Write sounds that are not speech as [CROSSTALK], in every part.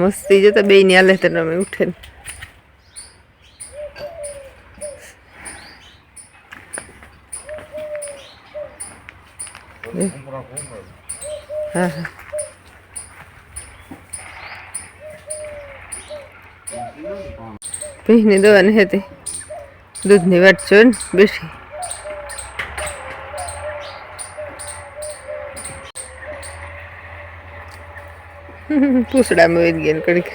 મસ્તી જો તો બે ની હાલે તો અમે ઉઠે. હા હા ભીની દવાની હતી દૂધની વાટ જો ને [LAUGHS] પૂછડામાં વહી ગયા કડીક.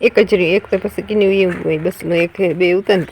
એક જ રહ્યું, એક તો પછી કિની એવું હોય બસ નો એક, બે ઉતન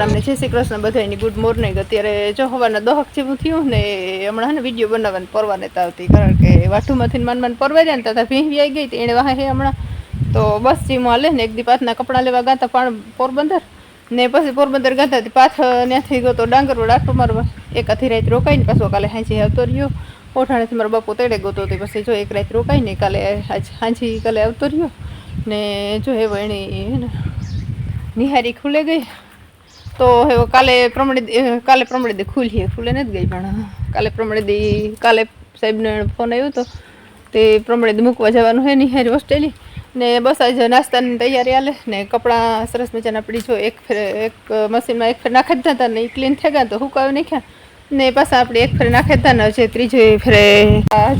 સીતારામને જય શ્રી કૃષ્ણ બધાની ગુડ મોર્નિંગ અત્યારે જો હવાના દહક જેવું થયું ને હમણાં ને વીડિયો બનાવવાની પરવા નતા આવતી. કારણ કે વાઠુમાંથી માન માન પરવા જાય ને તથા ભીંવી આવી ગઈ એને વાહે હમણાં. તો બસ જીમાં હાલે ને, એક દી પાથના કપડાં લેવા ગાતા પણ પોરબંદર. ને પછી પોરબંદર ગાતા પાથ ત્યાંથી ગયો તો ડાંગર આટો મારવા. એક આથી રાત રોકાઈને પાછો કાલે હાંજી આવતો રહ્યો. ઓઠાણેથી મારો બાપુ તેડે ગયો હતો, પછી જો એક રાત રોકાઈને કાલે હાંજી કાલે આવતો રહ્યો. ને જો એવો એની નિહારી ખુલે ગઈ. તો કાલે પ્રમાણે કાલે પ્રમાણે દે ખુલી ખુલે નથી ગઈ પણ કાલે પ્રમાણે દે કાલે સાહેબને ફોન આવ્યો હતો તે પ્રમાણે મૂકવા જવાનું છે હેરી હોસ્ટેલી ને બસ આજે નાસ્તાની તૈયારી આલે ને કપડાં સરસ મજાના પડી જો એક ફેર, એક મશીનમાં એક ફેર નાખી દીધા હતા ને ક્લીન થઈ ગયા તો હુકાવી નાખ્યા. ને પાછા આપણે એક ફેર નાખી દીધા ને જે ત્રીજો ફેરે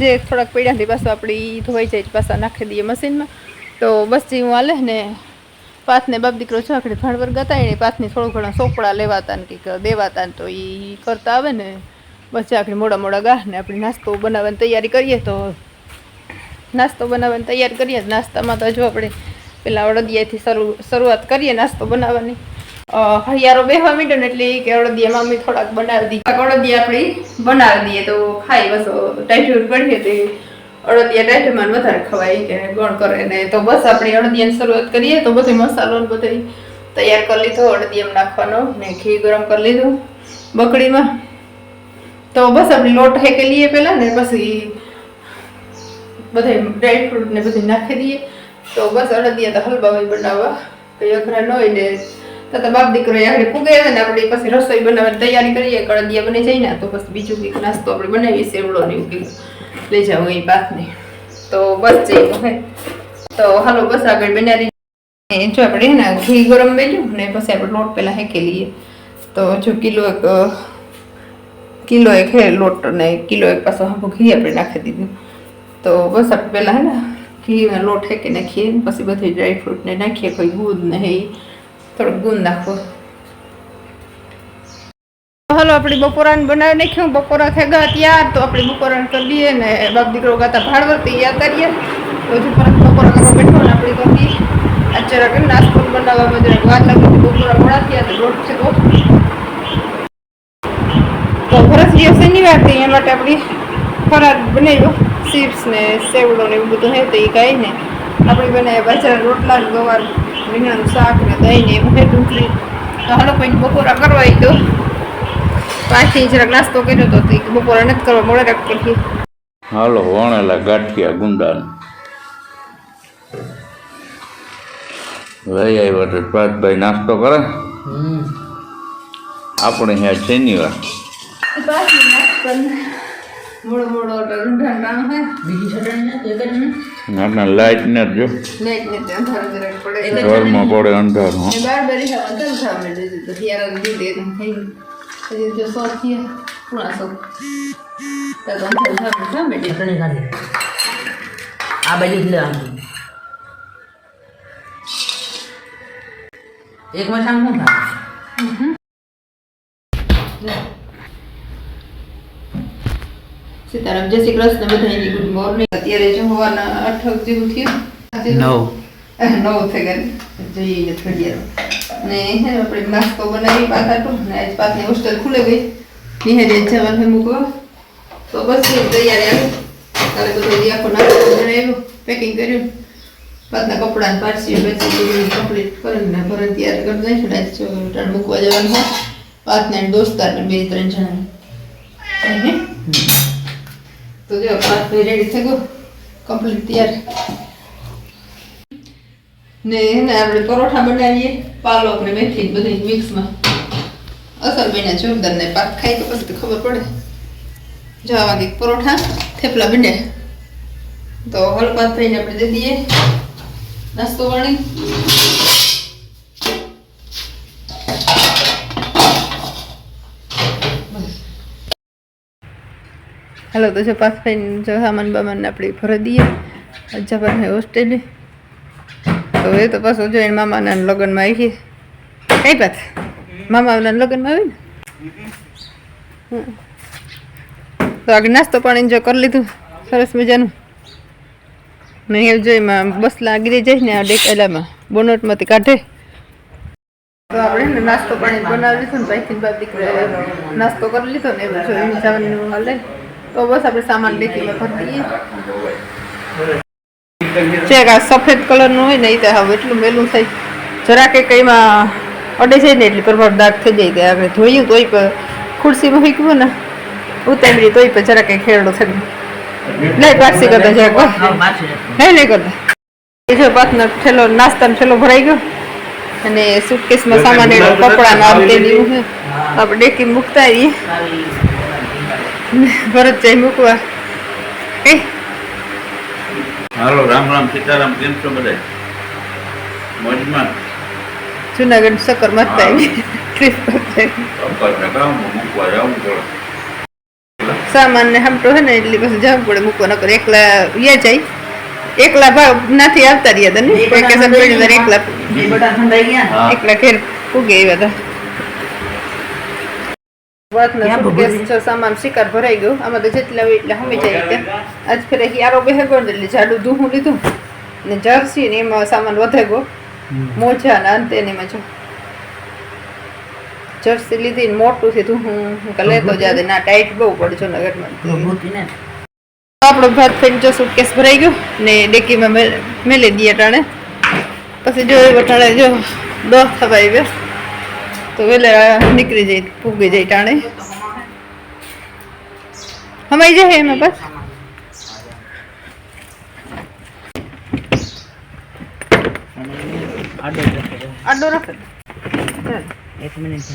જે થોડાક પીડ્યાથી પાછું આપણે ધોવાઈ જાય પાછા નાખી દઈએ મશીનમાં. તો બસ જે હું આલે ને પાથને બાપ દીકરો ઝાકડે ભાણવર ગતા એને પાથને થોડું ઘણા સોપડા લેવાતા ને કંઈક દેવાતા ને તો એ કરતા આવે ને. બસ આપણે મોડા મોડા ગાહ ને આપણે નાસ્તો બનાવવાની તૈયારી કરીએ તો નાસ્તો બનાવવાની તૈયાર કરીએ નાસ્તામાં તો જો આપણે પેલા અડદિયાથી શરૂ શરૂઆત કરીએ નાસ્તો બનાવવાની. હૈયારો બેહવા મીઠો ને એટલે કે અડદિયા મમ્મી થોડાક બનાવી દઈએ અડદિયા આપણી બનાવી દઈએ તો ખાઈ બસ ટાઈટ પડીએ તો અડદિયા ટાઈટમાં વધારે ખવાય કે ગણ કરે. ને તો બસ આપણે અડદિયાની શરૂઆત કરીએ તો બધો મસાલો બધી તૈયાર કરી લીધો અડદિયામાં નાખવાનો ને ઘી ગરમ કરી લીધું બકડીમાં તો બસ આપણે લોટ હેકે લઈએ પહેલાં ને પછી બધા ડ્રાય ફ્રૂટ ને બધું નાખી દઈએ. તો બસ અડદિયા તો હલવા બનાવવા. કઈ અઘરા ન હોય ને તો બાપ દીકરો આગળ ફૂગે આવે ને આપણે પછી રસોઈ બનાવવાની તૈયારી કરીએ અડદિયા બની જાય ને તો પછી બીજું કંઈક નાસ્તો આપણે બનાવીએ સેવડો ને એવું કંઈક. લઈ જાઉં એ પાથને તો બસ જઈએ હે તો હાલો, બસ આગળ બનાવી જો આપણે ને ઘી ગરમ મેલ્યું ને પછી આપણે લોટ પહેલાં હેકી લઈએ. તો જો કિલો એક કિલો એક હે લોટ ને કિલો એક પાછો આખું ઘી આપણે નાખી દીધું. તો બસ આપણે પહેલા હે ને ઘી લોટ હેકી નાખીએ પછી બધી ડ્રાયફ્રૂટ ને નાખીએ, કોઈ ગુંદ ને એ થોડુંક ગુંદ નાખવો. હાલો આપણી બપોરાને બનાવી નાખ્યું. બપોરા થઈ ગયા ત્યાર તો આપણે બપોરાને કરી દઈએ ને બાપ દીકરો ગાતા ભાડવર તૈયાર કરીએ. તો હજુ પરત બપોરા કરવા બેઠો ને આપણે કરી આ જરાક નાસ્તો બનાવવામાં જરાક વાર લાગી બપોરા મોડા થયા તો દોઢ છે તો તો વરસ દિવસ શનિવાર તો એના માટે આપણી ફરાર બનાવ્યો. ચિપ્સ ને સેવડો ને એવું બધું હે તો એ કાંઈ ને. આપણે બનાવ્યા બાજરાના રોટલા ગવાર રીંગણાનું શાક ને દહીં ને એવું ડુંગળી તો હાલો કોઈ બપોરા કરવા તો પાછી નાસ્તો કર્યો તો તો ઈ કે બપોરા નથી કરવા મોડે રાખ હાલો વણેલા ગાંઠિયા ગુંડાન લઈ આવ્યા તો પ્રાતભાઈ નાસ્તો કરે? આપણે અહીંયા લાઈટ ને જો અંધારું જરાક પડે. ઘરમાં પડે અંધારું માંડે છે તો ત્યારે દીધે થઈ હજી જો સો થયા પૂણા સો તો અંધારું થવા થવા માંડે ચટણી કાઢી આ બાજુ જ લેવાનું એક મસામ શું થાય સીતારામ જય શ્રી કૃષ્ણ બધાની ગુડ મોર્નિંગ. અત્યારે જો હવાના આઠ જેવું થયું. નવ. નવ થઈ ગયો જઈએ ઘડિયાળ ને હે, આપણે નાસ્તો બનાવી પાછા ને આજ પાતની હોસ્ટેલ ખુલે ગઈ. નિહારી જવાનું મૂકવા. તો બસ તૈયારી આવી. કાલે બધો આખો નાસ્તો પેકિંગ કર્યું. પાતના કપડાં પાછી બેસી કમ્પ્લીટ કરીને ભરણ તૈયાર કરી દઈશું આજ મૂકવા જવાનું હોય દોસ્તાર બે ત્રણ જણા. તો જો પાત રેડી થઈ કમ્પ્લીટ તૈયાર. ને એને આપણે પરોઠા બનાવીએ. પાલક ને મેથી બધી મિક્સમાં. અસર બન્યા જોરદાર ને પાક ખાઈ તો પછી ખબર પડે. જવા વાગે પરોઠા, થેપલા બન્યા તો હલપાત થઈને આપણે દઈ દઈએ. નાસ્તો વાળી હાલો, તો જો પાસ થઈને જો સામાન બામાન આપણે ભરી દઈએ. જવાનું હોય હોસ્ટેલે. તો એ તો પાછું જો એને મામાના લગ્નમાં આવી કઈ પાત મામાના લગ્નમાં આવી ને તો આગળ નાસ્તો પાણી જો કરી લીધું. સરસ મજાનું. નહીં એવું જો એમાં બસ લાગી જાય ને આ ડેકેલામાં. બોનટમાંથી કાઢે. તો આપણે ને નાસ્તો પાણી બનાવી લીધું ને નાસ્તો કરી લીધો ને એવું જો જવાનું હાલે. તો બસ આપણે સામાન લેતી ભરી ચેક આ સફેદ કલરનું હોય ને એ હવે એટલું મેલું થાય. જરાક એક એમાં અડે જાય ને એટલી પ્રભાવ દાગ થઈ જાય કે આપણે ધોયું તોય ખુરશીમાં ફીકવું ને ઉતારી તોય પર જરા કંઈ ખેરડો થઈ નહીં પારસી કરતા જરા. હે નહીં કરતા. એ જો પાથનો ઠેલો નાસ્તાનો ઠેલો ભરાઈ ગયો. અને સુટકેસમાં સામાન એનો કપડાનો ના તે ને છે આપણે ડેકી મૂકતા આવીએ. ભરત જાય મૂકવા. કઈ હાલો રામ રામ સીતારામ કેમ છો બધા? મોજમાં? જુનાગઢ સકર મત સામાન ને હમટો હે ને એટલે પછી જવું પડે મૂકવા નકર એકલા યા જાય. એકલા ભાવ નથી આવતા રહ્યા તને. ને વેકેશન પડી એકલા એકલા ઘેર પૂગે એવા હતા. વાતનો ક્યાં suitcase સામાન શિકાર ભરાઈ ગયો. આમાં તો જેટલા હોય એટલા હમી જાય ત્યાં આજ ફેર યારો બે ગયો એટલે જાડું દૂહું લીધું. ને જર્સી ને એમાં સામાન વધે ગયો. મોજા ને અંતે ને એમાં જો. જર્સી લીધી ને મોટું થી લેતો જાદે ના ટાઈટ બહુ પડજો નગરમાં. ભૂતી આપણો ભાત થઈને જો સુટકેસ ભરાઈ ગયો ને ડેકીમાં મે- મેલી દઈએ ટાણે. પછી જો એ ટાણે જો દસ થવા આવ્યા. તો વેલા નીકળી જાય ફૂગી જાય ટાણે. હમાઈ જાય એમાં બસ. આડો રાખે. ચાલ. એક મિનિટ.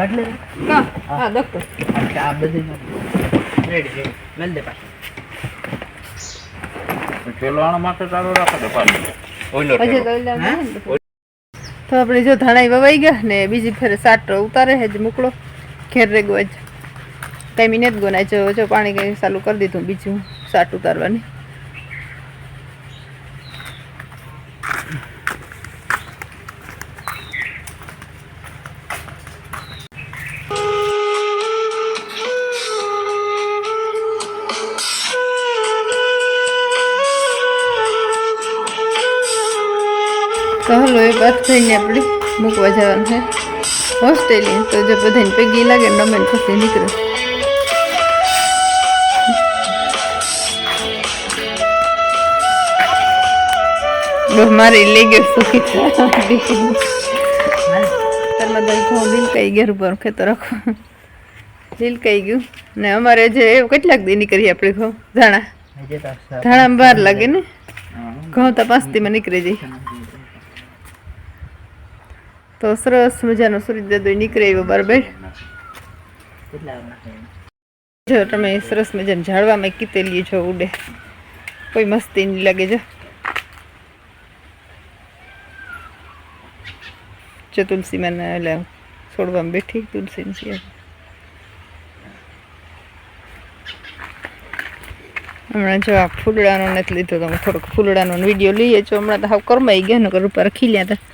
કાઢ લે. હા દખતો આ બધું રેડી મેલ દે પાછું. પેલો માટે તારો રાખો પાછો. ઓઈલો તો આપણે જો ધાણા વવાઈ ગયા ને બીજી ફેરે સાટ ઉતારે હેજ જ મોકલો. ઘેર રેગો જ કઈ મિનિટ ગોનાય. જો જો પાણી કંઈ ચાલુ કરી દીધું, બીજું સાટ ઉતારવાની. તો હલો એ વાત થઈને આપણે મૂકવા જવાનું છે. હોસ્ટેલી તો જો બધાને પૈકી લાગે ને રમે પછી નીકળે. બહુ મારી લઈ ગયો સુખી. તારમાં દલ ઘઉં લીલકાઈ ગયા ઉપર ખેતર રાખો. લીલકાઈ ગયું. ને અમારે જે કેટલાક દી નીકળી આપણે ઘઉં? ધાણા. ધાણા બહાર લાગે ને? ઘઉં તો પાંચ દીમાં નીકળી જાય. તો સરસ મજાનો સૂર્યદય નીકળે એવો બરાબર જો તમે સરસ મજાને ઝાડવામાં કીતેલી છો ઉડે. કોઈ મસ્તી નહીં લાગે, જો. જો તુલસી માં એટલે છોડવામાં બેઠી તુલસીની સિવાય હમણાં જો આ ફૂલડાનો નથી લીધો તમે થોડોક ફૂલડાનો વીડિયો લઈએ. છો હમણાં તો હાવ કરમાઈ ગયા ને કર રખી ખીલ્યા હતા.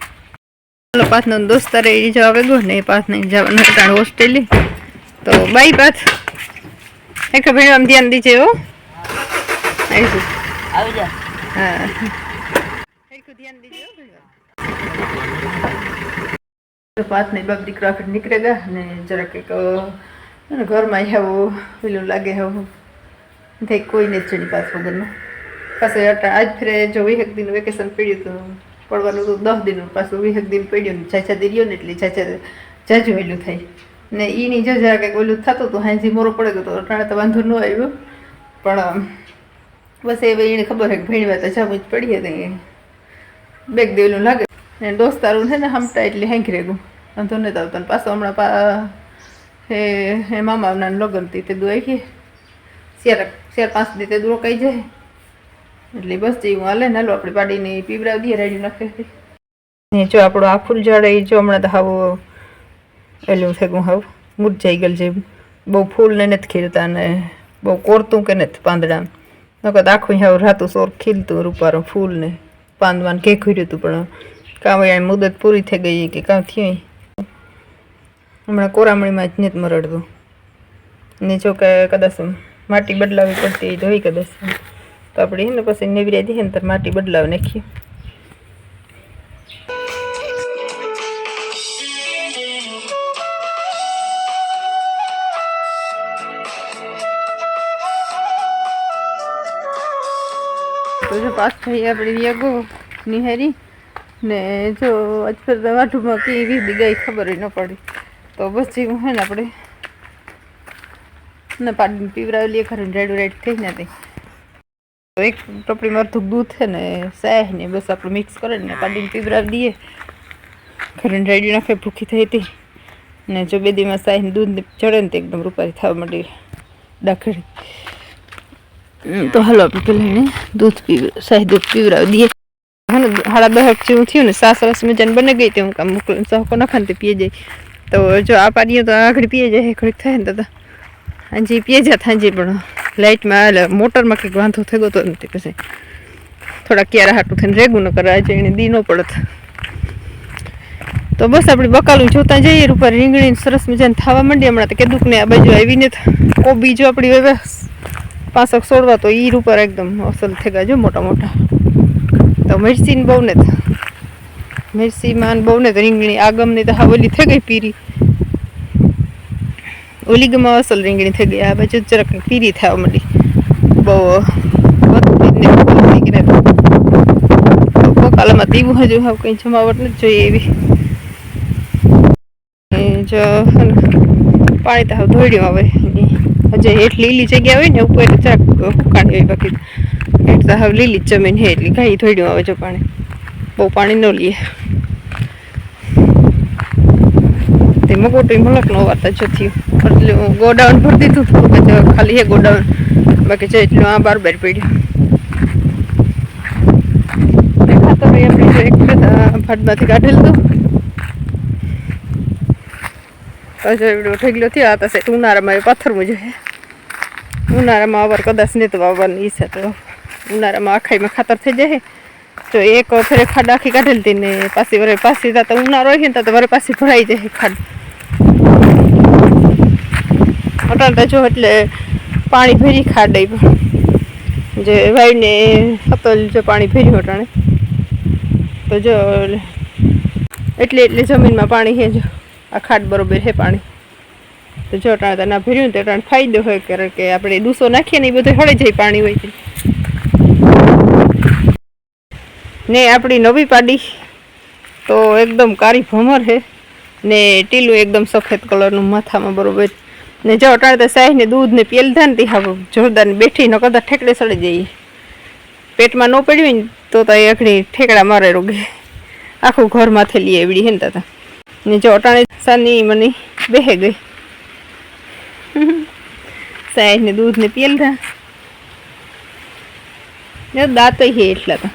ચાલો પાથ નો દોસ્તાર એ જવા ગયો ને એ પાથ ને જવાનું હટાણ હોસ્ટેલી તો બાય પાથ એક ભાઈ આમ ધ્યાન દીજે હો. આવીશું આવી જા. હા. ધ્યાન દીજે હો પાથ ને બાપ દીકરા આખર નીકળે ગયા ને જરાક એક ઘરમાં આવું પેલું લાગે હવે. થઈ કોઈને જ ચડી પાસ વગરનું પાસે અટા આજ ફરે જો વીહક દિન વેકેશન પડ્યું હતું પડવાનું હતું દસ દિન પાછું વીસ દિન પડ્યું ને છાછા દી રહ્યો ને એટલે છાછા જાજુ વહેલું થાય. ને એની જો જરા કંઈક ઓલું થતું હતું, હાંજી મોરો પડે તો અટાણે તો વાંધો ન આવ્યો. પણ બસ એ એને ખબર છે કે ભણીવા તો જાવું જ પડી હતી બેગ દેવલું લાગે. ને દોસ્તારું છે ને હમતા એટલે હેંકી રેગું. વાંધો નથી આવતો પાછો હમણાં પા, હે મામાના લગ્ન હતી તે દુઆઈ કે શેર શેર પાંચ દી તે દૂરો કહી જાય. એટલે બસ જે હું હાલે હાલો, આપણે પાડીને પીવડાવી દઈએ રેડી નાખે ને જો આપણો આ ફૂલ ઝાડ એ જો હમણાં તો હાવ એલું થઈ ગયું, હાવ મુરઝાઈ ગયેલ છે બહુ ફૂલને નથી ખીલતા ને બહુ કોરતું કે નથી પાંદડા નકર આખું હાવ રાતું સોર ખીલતું રૂપારું ફૂલ ને. પાંદવાન કે ખીર્યું હતું, પણ કામ એ મુદત પૂરી થઈ ગઈ કે કાં થયું હમણાં કોરામણીમાં જ નથી મરડતું. ને જો કે કદાચ માટી બદલાવી પડતી હોય કદાચ તો આપણે એને પછી નેવરી દઈએ ને માટી બદલાવી નાખીએ. તો જો પાસ થઈ આપણે યગો નિહારી ને જો આજ ફેર વાઢુમાં કેવી દીગાઈ ગઈ ખબર ન પડી. તો પછી હું હે ને આપણે. ને પાડીને પીવરાવેલી ખરું રેડ રેડ થઈ ને તે તો એક ટોપડીમાં અડધું દૂધ છે ને, સાહ ને, બસ આપણે મિક્સ કરીને પાડીને પીવરાવી દઈએ. ઘરે રેડી નાખે, ભૂખી થઈ હતી. ને જો બે દીમાં સાહ ને દૂધ ચડે ને તો એકદમ રૂપારી થવા માંડી. ડાખડી તો હાલો આપણે પેલા એને દૂધ પીવ, સાહ દૂધ પીવરાવી દઈએ. હા ને, હાડા દહક જેવું થયું ને, સાસ રસ મજાને બને ગઈ તે હું કામ મોકલું સહકો નખાને તે પીએ જાય. તો જો આ પાડીએ તો આગળ પીએ જાય ઘડીક થાય ને તો હાજી પીએ જાય હાજી પણ. લાઇટમાં એટલે મોટરમાં કંઈક વાંધો થઈ ગયો તો નથી પછી. થોડા ક્યારે હાટું થઈને રેગું ન કરે આજે એને દી ન પડત. તો બસ આપણે બકાલું જોતા જઈએ રૂપા રીંગણી સરસ મજાને થવા માંડી હમણાં તો કીધું ને આ બાજુ આવીને કોબી જો આપણી હવે પાસક છોડવા તો ઈ ઉપર એકદમ અસલ થઈ ગયા જો મોટા મોટા. તો મિરચીને બહુ ને મિરચીમાં બહુ ને રીંગણી આગમની તો હા થઈ ગઈ પીરી. ઓલી ગમાં અસલ રીંગણી થઈ ગઈ આ બાજુ જરાક પીરી થવા માંડી બહુ વધતી ને ફૂલતી કે નથી. દીવું હજુ હાવ કંઈ જમાવટ નથી જોઈએ એવી જો પાણી તો હાવ ધોડ્યું હવે હજી હેઠ લીલી જગ્યા હોય ને ઉપર જરાક હુકાણી હોય બાકી તો હાવ લીલી જમીન હે એટલી ઘાઈ ધોડ્યું આવે જો પાણી બહુ પાણી ન લઈએ તે મગોટો મલક નો વાર્તા જો થયું ગોડાઉન ભરી દીધું થોડુંક જ ખાલી હે ગોડાઉન. બાકી છે એટલું આ બાર બાર પડ્યું. તે ખાતર આપણે જો એક કાઢેલું થયો, આ ઉનાળામાં એ પથ્થર મુજબ હે ઉનાળામાં અવર કદાચ નહીં તો વાવવાની ઈચ્છા તો ઉનાળામાં આખાઈમાં ખાતર થઈ જાય. તો એક ફેરે ખાડ આખી કાઢેલી હતી ને પાછી વરે પાછી તો ઉનાળો હોય ને તો વરે પાછી ભરાઈ જાય ખાડ. અટાણ તો જો એટલે પાણી ભરી ખાડ જે વાઈને હતલ જો પાણી ભર્યું અટાણે. તો જો એટલે એટલે જમીનમાં પાણી છે જો. આ ખાડ બરોબર છે પાણી. તો જો અટાણે ના ભર્યું તો અટાણે ફાયદો હોય કારણ કે આપણે દૂસો નાખીએ ને એ બધું હળી જાય પાણી હોય ને આપણી નવી પાડી તો એકદમ કારી ભમર છે ને ટીલું એકદમ સફેદ કલરનું, માથામાં બરોબર ને જો અટાણે તો સાહેબ ને દૂધ ને પેલ થાય તે હવે જોરદાર બેઠી ન કદાચ ઠેકડે સડી જઈએ પેટમાં ન પડ્યું ને તો તો એ અઘડી ઠેકડા મારે રોગે આખું ઘરમાંથી લઈ એવડી હે ને તાતા. ને જો અટાણે સાની મને બેહે ગઈ. [LAUGHS] સાહેબ ને દૂધ ને પેલ થા દાંત હે એટલા તો.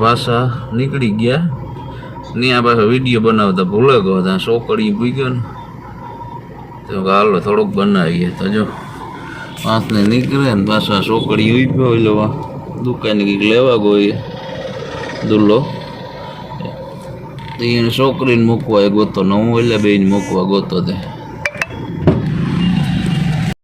પાછા નીકળી ગયા. આ પાછા વીડિયો બનાવતા ભૂલે ગયો ત્યાં સોકડી ભૂગ્યો ને. તો હાલો થોડુંક બનાવીએ. તો જો પાંચને નીકળે ને પાછા સોકડી ઉભ્યો લેવા દુકાને કંઈક લેવા ગોઈએ દુલ્લો. એને છોકરીને મૂકવા એ ગોતો. ને હું એટલે બેને મૂકવા ગોતો તે.